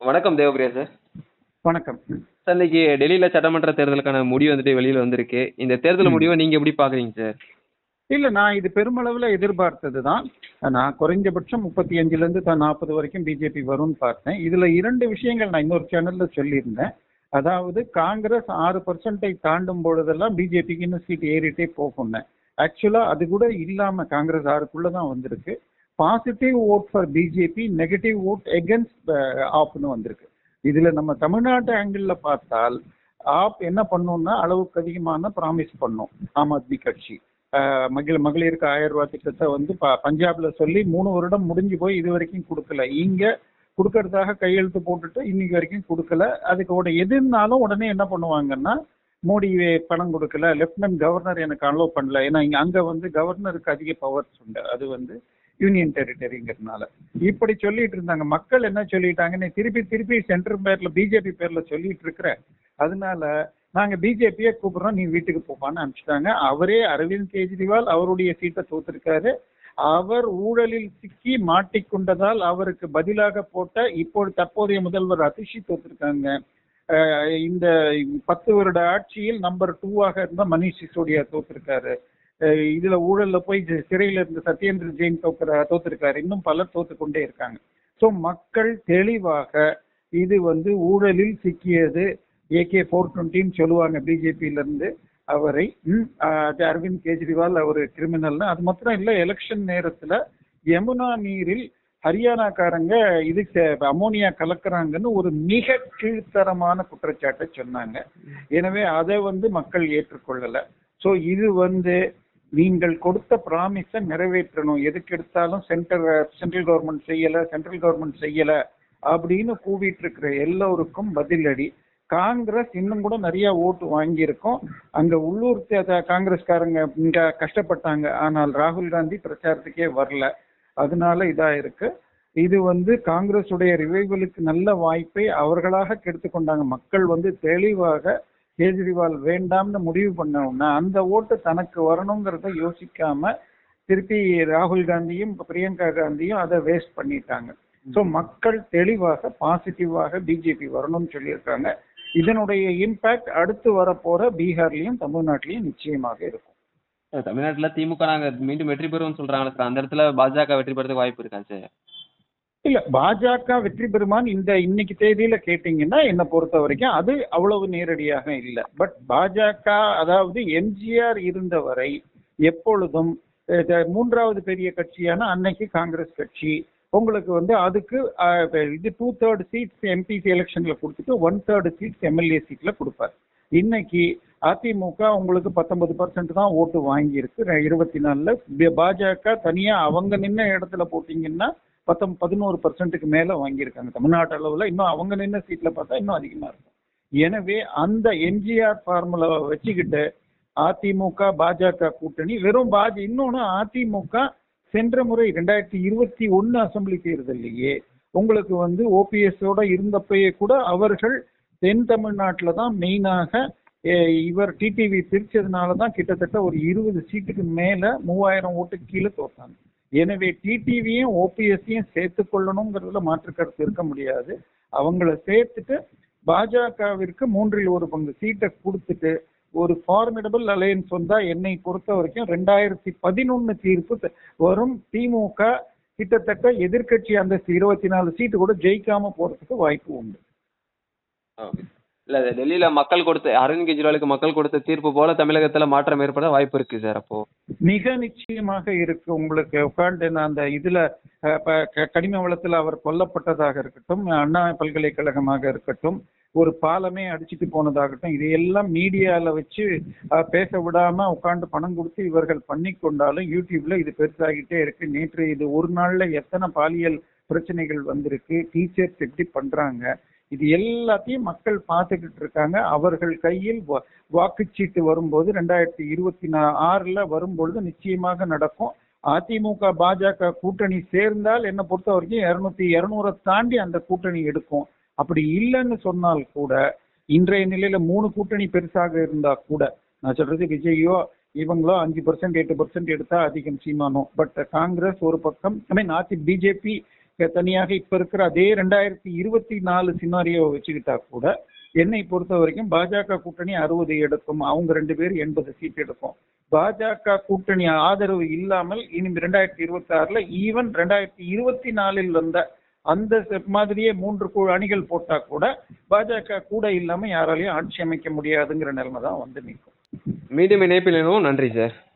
வணக்கம் தேவபிரியா சார். வணக்கம். சார் இன்னைக்கு டெல்லியில சட்டமன்ற தேர்தலுக்கான முடிவு வந்துட்டு வெளியில வந்திருக்கு. இந்த தேர்தல். முடிவை நீங்க எப்படி பாக்குறீங்க சார்? இல்ல நான் இது பெருமளவுல எதிர்பார்த்தது தான் நான் குறைஞ்சபட்சம் முப்பத்தி அஞ்சுல இருந்து தான் நாற்பது வரைக்கும் பிஜேபி வரும்னு பார்த்தேன். இதுல இரண்டு விஷயங்கள் நான் இன்னொரு சேனல்ல சொல்லியிருந்தேன். அதாவது காங்கிரஸ் ஆறு பர்சன்டை தாண்டும் பொழுதெல்லாம் பிஜேபிக்கு இன்னும் சீட் ஏறிட்டே போகும்னேன் ஆக்சுவலா அது கூட இல்லாம காங்கிரஸ் ஆறுக்குள்ள தான் வந்திருக்கு. Positive vote for BJP negative vote against ஆப்னு வந்திருக்கு. இதுல நம்ம தமிழ்நாட்டு ஆங்கிள் பார்த்தால் ஆப் என்ன பண்ணும்னா அளவுக்கு அதிகமான ப்ராமிஸ் பண்ணும் ஆம் ஆத்மி கட்சி. ஆஹ் மகளிருக்கு ஆயிரம் ரூபாய் திட்டத்தை வந்து ப- பஞ்சாப்ல சொல்லி மூணு வருடம் முடிஞ்சு போய் இது வரைக்கும் கொடுக்கல. இங்க கொடுக்கறதாக கையெழுத்து போட்டுட்டு இன்னைக்கு வரைக்கும் கொடுக்கல. அதுக்கு உட எதுனாலும் உடனே என்ன பண்ணுவாங்கன்னா மோடி பணம் கொடுக்கல லெப்டினன்ட் கவர்னர் எனக்கு அலோவ் பண்ணல. ஏன்னா இங்க அங்க வந்து கவர்னருக்கு அதிக பவர்ஸ் உண்டு. அது வந்து யூனியன் டெரிட்டரிங்கிறதுனால இப்படி சொல்லிட்டு இருந்தாங்க. மக்கள் என்ன சொல்லிட்டாங்கன்னு திருப்பி திருப்பி சென்டர் பேர்ல பிஜேபி பேர்ல சொல்லிட்டு இருக்கிற அதனால நாங்க பிஜேபியை கூப்பிடுறோம். நீ வீட்டுக்கு போப்பான்னு அனுப்பிச்சிட்டாங்க. அவரே அரவிந்த் கெஜ்ரிவால் அவருடைய சீட்டை தோத்திருக்காரு. அவர் ஊழலில் சிக்கி மாட்டிக்கொண்டதால் அவருக்கு பதிலாக போட்ட இப்போது தற்போதைய முதல்வர் அதிஷி தோத்திருக்காங்க. இந்த பத்து வருட ஆட்சியில் நம்பர் டூவாக இருந்த மணிஷ் சிசோடியா தோத்திருக்காரு. இதுல ஊழல்ல போய் சிறையில இருந்த சத்யேந்திர ஜெயின் தோக்குற தோத்திருக்காரு இன்னும் பலர் தோத்து கொண்டே இருக்காங்க. ஸோ மக்கள் தெளிவாக இது வந்து ஊழலில் சிக்கியது. ஏகே ஃபோர் டுவெண்ட்டின்னு சொல்லுவாங்க பிஜேபியில இருந்து அவரை அரவிந்த் கெஜ்ரிவால் அவர் கிரிமினல்னு அது மாத்திரம் இல்ல எலெக்ஷன் நேரத்துல யமுனா நீரில் ஹரியானாக்காரங்க இது அமோனியா கலக்குறாங்கன்னு ஒரு மிக கீழ்த்தரமான குற்றச்சாட்டை சொன்னாங்க. எனவே அதை வந்து மக்கள் ஏற்றுக்கொள்ளல. ஸோ இது வந்து நீங்கள் கொடுத்த ப்ராமிஸை நிறைவேற்றணும். எதுக்கு எடுத்தாலும் சென்டர் சென்ட்ரல் கவர்மெண்ட் செய்யல சென்ட்ரல் கவர்மெண்ட் செய்யல அப்படின்னு கூவிட்டு இருக்கிற எல்லோருக்கும் பதிலடி. காங்கிரஸ் இன்னும் கூட நிறைய ஓட்டு வாங்கியிருக்கோம். அங்க உள்ளூர் தே- காங்கிரஸ்காரங்க இங்க கஷ்டப்பட்டாங்க. ஆனால் ராகுல் காந்தி பிரச்சாரத்துக்கே வரல. அதனால இதா இருக்கு. இது வந்து காங்கிரஸுடைய ரிவைவலுக்கு நல்ல வாய்ப்பை அவர்களாக கெடுத்து கொண்டாங்க. மக்கள் வந்து தெளிவாக கேஜ்ரிவால் வேண்டாம்னு முடிவு பண்ணவுடனே அந்த ஓட்டு தனக்கு வரணுங்கிறத யோசிக்காம திருப்பி ராகுல் காந்தியும் பிரியங்கா காந்தியும் அதை வேஸ்ட் பண்ணிட்டாங்க. ஸோ மக்கள் தெளிவாக பாசிட்டிவாக பிஜேபி வரணும்னு சொல்லியிருக்காங்க. இதனுடைய இம்பாக்ட் அடுத்து வரப்போற பீகார்லயும் தமிழ்நாட்டிலையும் நிச்சயமாக இருக்கும். தமிழ்நாட்டுல திமுக நாங்க மீண்டும் வெற்றி பெறுவோம்னு சொல்றாங்களே சார். அந்த இடத்துல பாஜக வெற்றி பெறதுக்கு வாய்ப்பு இருக்கா சார்? இல்ல பாஜக வெற்றி பெறுமான் இந்த இன்னைக்கு தேதியில கேட்டீங்கன்னா என்னை பொறுத்த வரைக்கும் அது அவ்வளவு நேரடியாக இல்லை. பட் பாஜக அதாவது எம்ஜிஆர் இருந்தவரை எப்பொழுதும் மூன்றாவது பெரிய கட்சியான அன்னைக்கு காங்கிரஸ் கட்சி. உங்களுக்கு வந்து அதுக்கு இது டூ தேர்ட் சீட்ஸ் எம்பிசி எலெக்ஷன்ல கொடுத்துட்டு ஒன் தேர்டு சீட்ஸ் எம்எல்ஏ சீட்ல கொடுப்பார். இன்னைக்கு அதிமுக உங்களுக்கு பத்தொன்பது பர்சன்ட் தான் ஓட்டு வாங்கியிருக்கு. இருபத்தி நாலுல பாஜக தனியா அவங்க நின்ன இடத்துல போட்டீங்கன்னா பத்தொம் பதினோரு பர்சன்ட்டுக்கு மேல வாங்கியிருக்காங்க. தமிழ்நாட்டு அளவுல இன்னும் அவங்க நின்ன சீட்ல பார்த்தா இன்னும் அதிகமா இருக்கும். எனவே அந்த எம்ஜிஆர் ஃபார்முலாவை வச்சுக்கிட்டு அதிமுக பாஜக கூட்டணி வெறும் பாஜ இன்னொன்னு அதிமுக சென்ற முறை ரெண்டாயிரத்தி இருபத்தி ஒன்னு அசெம்பிளி தேர்தல்லையே உங்களுக்கு வந்து ஓபிஎஸோட இருந்தப்பயே கூட அவர்கள் தென் தமிழ்நாட்டில் தான் மெயினாக இவர் டிடிவி பிரிச்சதுனால தான் கிட்டத்தட்ட ஒரு இருபது சீட்டுக்கு மேல மூவாயிரம் ஓட்டு கீழே தோத்தாங்க. எனவே டிடிவியும் ஓபிஎஸ்சியும் சேர்த்து கொள்ளணுங்கிறதுல மாற்று கருத்து இருக்க முடியாது. அவங்கள சேர்த்துட்டு பாஜகவிற்கு மூன்றில் ஒரு பங்கு சீட்டை கொடுத்துட்டு ஒரு ஃபார்மிடபிள் அலையன்ஸ் வந்தா என்னை பொறுத்த வரைக்கும் ரெண்டாயிரத்தி பதினொன்னு தீர்ப்பு வரும் திமுக கிட்டத்தட்ட எதிர்க்கட்சி அந்த இருபத்தி நாலு சீட்டு கூட ஜெயிக்காம போறதுக்கு வாய்ப்பு உண்டு. இல்ல டெல்லியில மக்கள் கொடுத்த அரவிந்த் கெஜ்ரிவாலுக்கு மக்கள் கொடுத்த தீர்ப்பு போல தமிழகத்துல மாற்றம் ஏற்பட வாய்ப்பு இருக்கு சார் அப்போ. மிக நிச்சயமாக இருக்கு. உங்களுக்கு உட்கார்ந்து நான் அந்த இதுல கனிம வளத்துல அவர் கொல்லப்பட்டதாக இருக்கட்டும் அண்ணா பல்கலைக்கழகமாக இருக்கட்டும் ஒரு பாலமே அடிச்சிட்டு போனதாகட்டும் இதையெல்லாம் மீடியால வச்சு பேச விடாம உட்காந்து பணம் கொடுத்து இவர்கள் பண்ணி கொண்டாலும் யூடியூப்ல இது பெருசாகிட்டே இருக்கு. நேற்று இது ஒரு நாள்ல எத்தனை பாலியல் பிரச்சனைகள் வந்திருக்கு டீச்சர்ஸ் எப்படி பண்றாங்க இது எல்லாத்தையும் மக்கள் பார்த்துக்கிட்டு இருக்காங்க அவர்கள் கையில் வாக்குச்சீட்டு வரும்போது ரெண்டாயிரத்தி இருபத்தி நா ஆறுல வரும்பொழுது நிச்சயமாக நடக்கும். அதிமுக பாஜக கூட்டணி சேர்ந்தால் என்னை பொறுத்த வரைக்கும் இரநூத்தி இரநூறை தாண்டி அந்த கூட்டணி எடுக்கும். அப்படி இல்லைன்னு சொன்னால் கூட இன்றைய நிலையில மூணு கூட்டணி பெருசாக இருந்தா கூட நான் சொல்றது விஜயோ இவங்களோ அஞ்சு பர்சன்ட் எட்டு பர்சன்ட் எடுத்தா அதிகம் சீமானோ பட் காங்கிரஸ் ஒரு பக்கம் ஐ மீன் அதி பிஜேபி தனியாக இப்ப இருக்கிற அதே ரெண்டாயிரத்தி இருபத்தி நாலு சினாரியோ வச்சுக்கிட்டா கூட என்னை பொறுத்த வரைக்கும் பாஜக கூட்டணி அறுபது எடுக்கும். அவங்க ரெண்டு பேரும் எண்பது சீட் எடுக்கும். பாஜக கூட்டணி ஆதரவு இல்லாமல் இனி ரெண்டாயிரத்தி இருபத்தி ஆறுல ஈவன் ரெண்டாயிரத்தி இருபத்தி நாலில் வந்த அந்த மாதிரியே மூன்று அணிகள் போட்டா கூட பாஜக கூட இல்லாம யாராலையும் ஆட்சி அமைக்க முடியாதுங்கிற நிலைமை தான் வந்து நிற்கும். மீண்டும் இணைப்பில் நன்றி சார்.